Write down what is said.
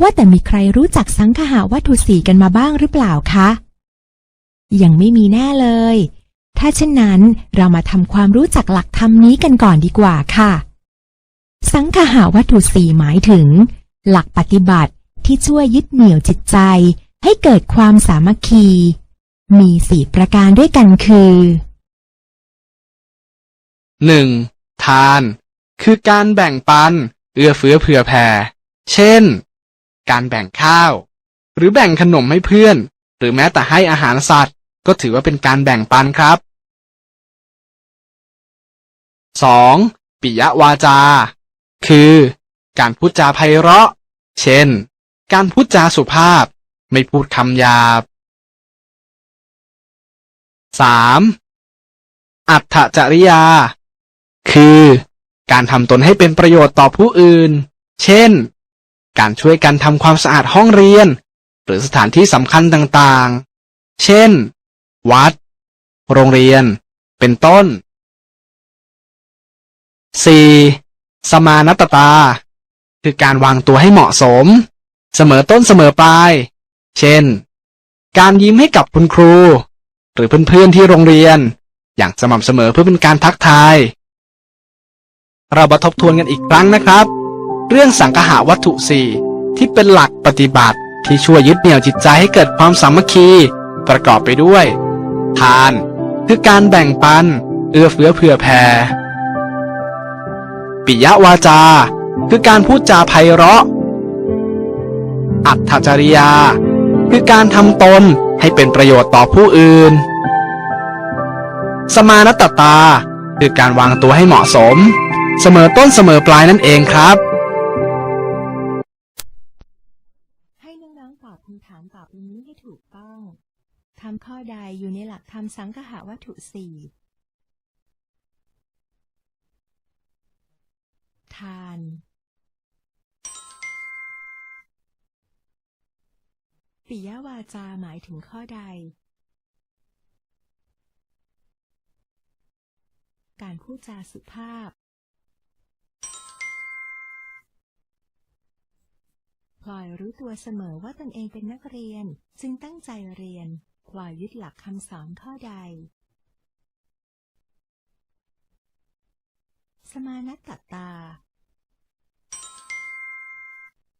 ว่าแต่มีใครรู้จักสังคหาวัตถุสีกันมาบ้างหรือเปล่าคะ ยังไม่มีแน่เลย ถ้าเช่นนั้นเรามาทำความรู้จักหลักธรรมนี้กันก่อนดีกว่าค่ะ สังคหาวัตถุสีหมายถึง หลักปฏิบัติที่ช่วยยึดเหนี่ยวจิตใจ ให้เกิดความสามัคคี มีสี่ประการด้วยกันคือหนึ่งทาน คือการแบ่งปัน เอื้อเฟื้อเผื่อแผ่ เช่น การแบ่งข้าว หรือแบ่งขนมให้เพื่อน หรือแม้แต่ให้อาหารสัตว์ ก็ถือว่าเป็นการแบ่งปันครับ 2. ปิยวาจา คือ การพูดจาไพเราะ เช่น การพูดจาสุภาพ ไม่พูดคำหยาบ 3. อัตถจริยา คือ การทำตนให้เป็นประโยชน์ต่อผู้อื่น เช่น การช่วยกันทำความสะอาดห้องเรียน หรือสถานที่สำคัญต่างๆ เช่น วัด โรงเรียน เป็นต้น 4. สมานตตา คือการวางตัวให้เหมาะสม เสมอต้นเสมอปลาย เช่น การยิ้มให้กับคุณครู หรือเพื่อนๆที่โรงเรียน อย่างสม่ำเสมอเพื่อเป็นการทักทาย เรามาทบทวนกันอีกครั้งนะครับ เรื่องสังคหาวัตถุสี่ที่เป็นหลักปฏิบัติที่ช่วยยึดเหนี่ยวจิตใจให้เกิดความสามัคคี ประกอบไปด้วย ทาน คือการแบ่งปัน เอื้อเฟื้อเผื่อแผ่ปิยวาจา คือการพูดจาไพเราะ อัตถจริยา คือการทำตนให้เป็นประโยชน์ต่อผู้อื่น สมานตตา คือการวางตัวให้เหมาะสม เสมอต้นเสมอปลายนั่นเองครับ ต้อง ทำข้อใดอยู่ในหลักธรรมสังคหาวัตถุสี่ทาน ปิยวาจาหมายถึงข้อใด การพูดจาสุภาพ พลอยรู้ตัวเสมอว่าตนเองเป็นนักเรียน จึงตั้งใจเรียนพลอยยึดหลักคำสอนข้อใด สมานัตตา